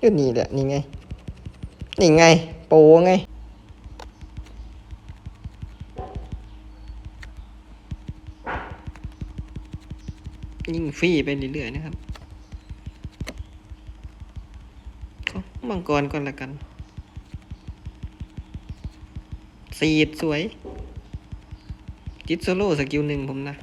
ก็นี่แหละนี่ไง นี่ไง โปไง ยิงฟรีไปเรื่อยๆนะครับเอามังกรก่อนละกัน สีดสวยจิตโซโล่สกิลหนึ่งผมนะ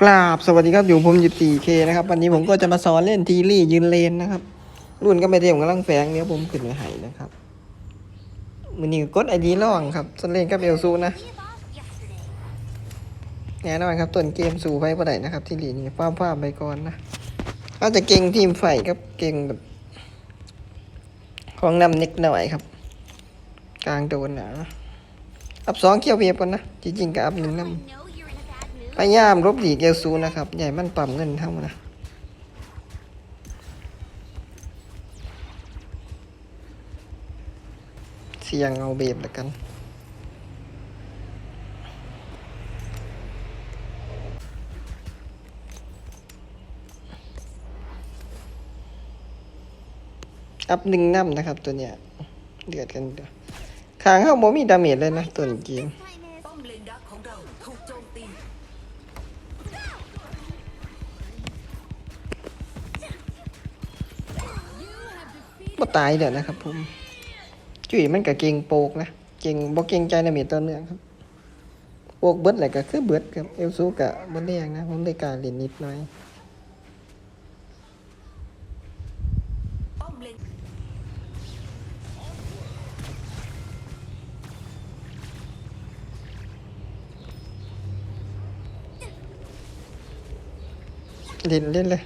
กราบสวัสดีครับอยู่ผมอยู่ตีเคนะครับ วันนี้ผมก็จะมาสอนเล่นทีรี่ยืนเลนนะครับ รุ่นก็ไม่เทียมกำลังแฝงเนี้ยผมขึ้นไว้ให้นะครับมือนี้กดไอดีล่องครับสนเล่นกับเอลซูนะแน่นอนครับต้นเกมสู่ไปประไดนะครับ ที่ลีนี่ฟ้าฟ้าไปก่อนนะอาจจะเก่งทีมไฟครับเก่งแบบของนำนิดหน่อยครับ กลางโดนนะอัพสองเคียวเวียบก่อนนะจริงๆก็อัพหนึ่งนำ พยายามลบหลีกเอลซูนะครับ ใหญ่มันปั๊มเงินเท่านะเสียงเอาเบบแล้วกันอัพหนึ่งน้ำนะครับตัวเนี้ยเดือดกันเดือดขางเข้าโมมีดาเมจเลยนะตัวเกม ตายเดี๋ยวนะครับผมจุ๋ยมันก็เก่งโปกนะเก่งบ่เก่งใจนะเมตตัวเนื่องครับโปกเบิดแหละก็คือเบิดครับเอลซูกะบ่แรงนะผมได้การเล่นนิดหน่อยป้อมเลนเล่นเล่นเลย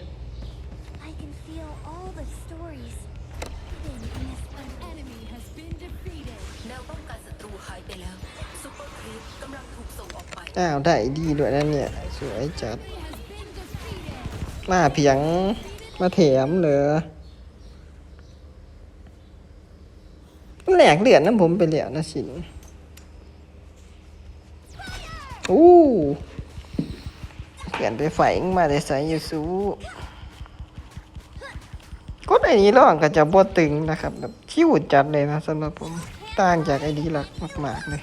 อ้าวได้ดีด้วยนะเนี่ย สวยจัด มาเพียง มาแถมเหรอแหลกเหลือดน้ำผมไปแล้วนะสินอู้เปลี่ยนไปไฟมาได้ใส่ยูซูก็ไอ้นี้ร่องก็จะบดตึงนะครับแบบคิ้วจัดเลยนะสำหรับผมต่างจากไอ้ดีหลักมาก ๆ เลย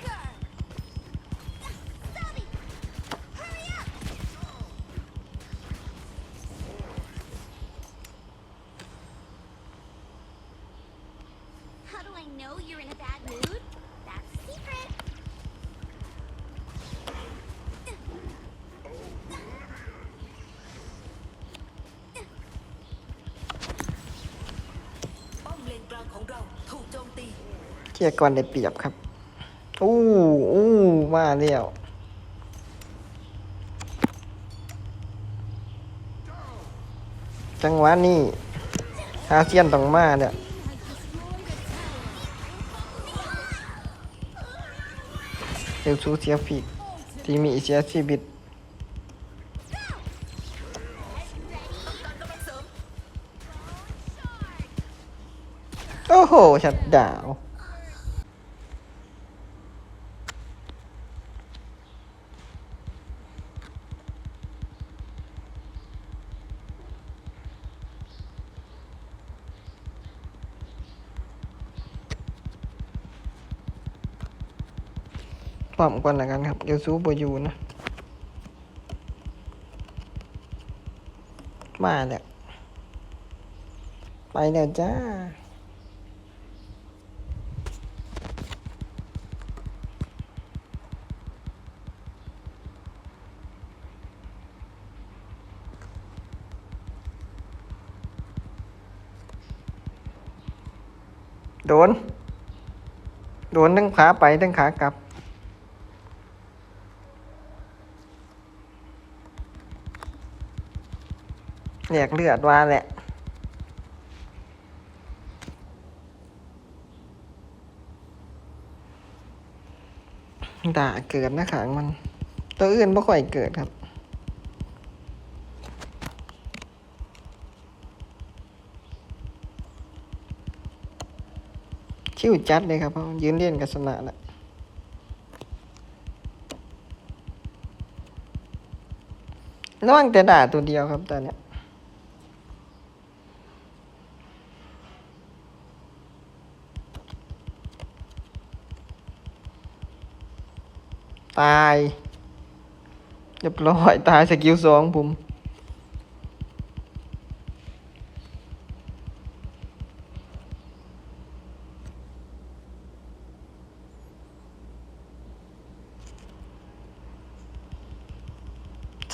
know you're in a bad mood? That's a secret. ป้อมเลนกลางของเราถูกโจมตีเทียก่อนได้เปรียบครับ อู้อู้มาแล้วจังหวะนี้อาเซียนต้องมาเนี่ย เอลซูเสียฟีกที่มีเสียชีวิตโอ้โห ชัดดาว พร้อมก่อนละกันครับ เดี๋ยวซูบอยู่นะ มาแล้วไปแล้วจ้า โดน โดนทั้งขาไปทั้งขากลับ แหลกเลือดว่าแหละด่าเกิดนะขังมัน ตัวอื่นไม่ค่อยเกิดครับ ชิวจัดเลยครับเพราะยืนเล่นกับสนะละระวังแต่ด่าตัวเดียวครับตอนเนี้ย ตายเรียบร้อยตายสกิลสองผม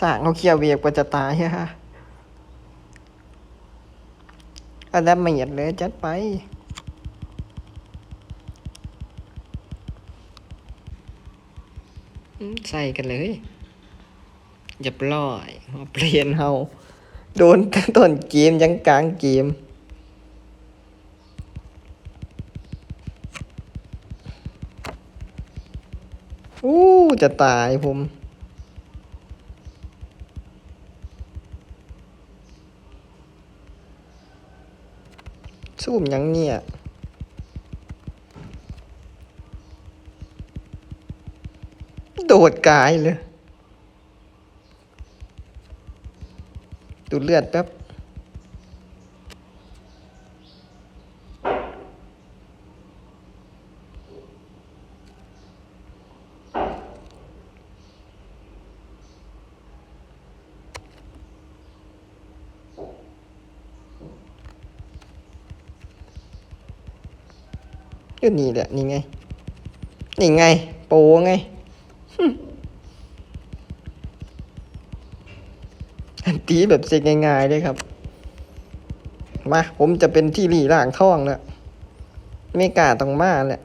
สางเขาเคลียร์เวียกกว่าจะตายฮะอันนั้นไม่เหยียดเลยจัดไป อืม ใส่กันเลยอย่าปล่อยเปลี่ยนเฮาโดนตั้งต้นเกมยังกลางเกมอู้จะตายผมซูมยังเนี่ย ดดกายเลย ดูเลือดแป๊บ ก็นี่แหละ นี่ไง นี่ไง โปไง อันตีแบบเซ็กง่ายๆเลยครับ มา ผมจะเป็นที่หลีล่างท่องแล้วไม่กล้าต้องมาแหละ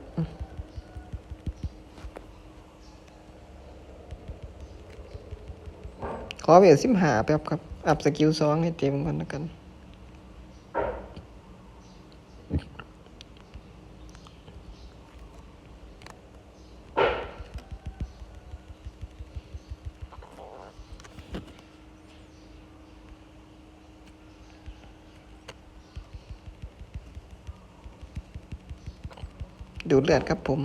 ขอเวลสิมหาแป๊บครับ อัพสกิลสองให้เต็มก่อนแล้วกัน ดูดเลือดครับผม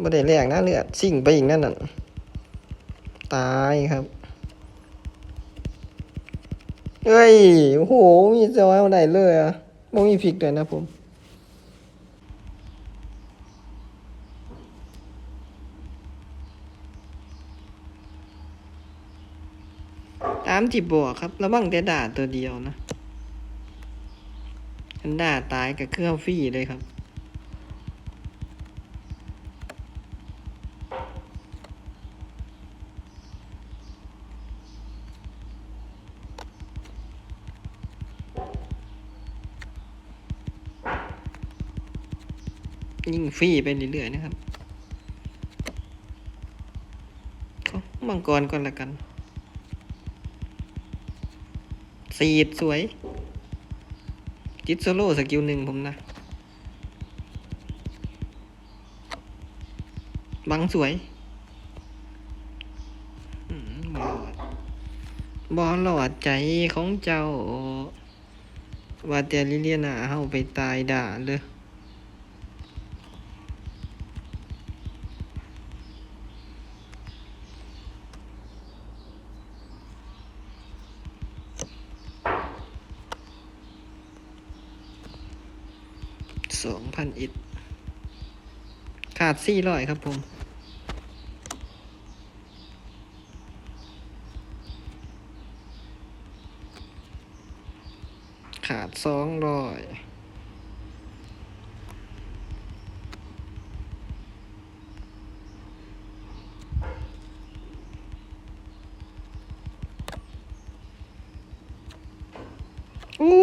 ไม่ได้แรงนะเลือดสิ่งไปอีกนั่นน่ะ ตายครับเฮ้ย โอ้โห มีจอยเอาไหนเลยอะไม่มีพริกเลยนะผม ตามที่บอกครับ ระวังแต่ด่าตัวเดียวนะอันด่าตายกับเครื่องฟรีเลยครับ ยิ่งฟรีไปเรื่อยๆนะครับเขามังกรก่อนละกัน สีดสวย จิตโซโล่สกิลหนึ่งผมนะ บังสวยบอดบอหลอดใจของเจ้า ว่าแต่ลิเลียนาเฮาไปตายด่าเลย สองพันอิดขาดสี่ร้อยครับผมขาดสองร้อยอู้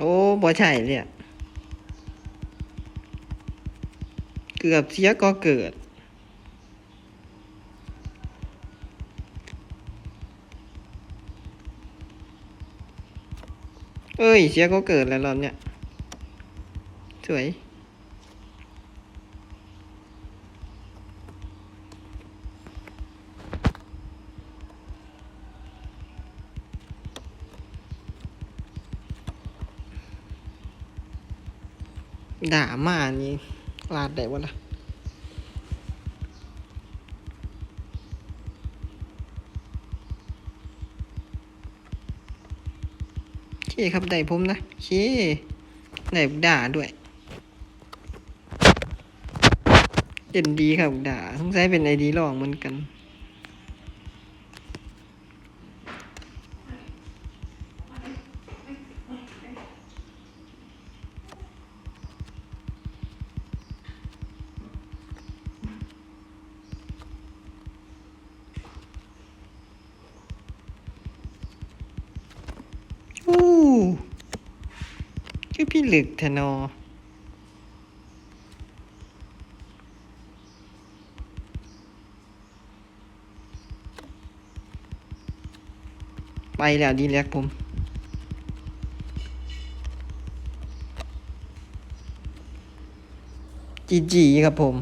โอ้ บ่ใช่เนี่ยเกือบเสียก็เกิด เอ้ย เสียก็เกิดแล้วรอบเนี้ยสวย ด่ามานี่ลาดได้วะล่ะโอเคครับได้ผมนะโอเคได้ด่าด้วยเด่นดีครับด่าสงสัยเป็นไอดีลองเหมือนกัน คือพี่หลึกทนอไปแล้วดีแล้วผมจีจีครับผม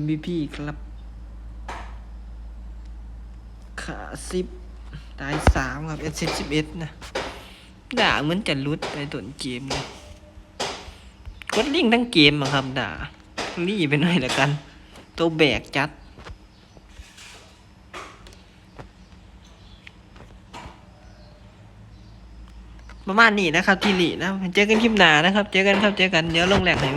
MVP ครับ ขาสิบตายสามครับเอสสิบเอ็ดนะด่าเหมือนจะรุดไปต้นเกมเลยกดลิงทั้งเกมอะครับด่ารี่ไปหน่อยละกัน ตัวแบกจัดประมาณนี้นะครับทีลีนะ เจอกันคลิปหน้านะครับ เจอกันครับ เจอกัน เดี๋ยวลงแหลกให้มึง